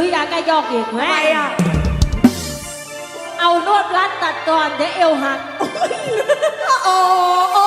ื้อยาแก้ยอกอีกแม่ ไปอะเอานวดรัดตัดตอนเดี๋ยวเอวหัก โอ้โอ้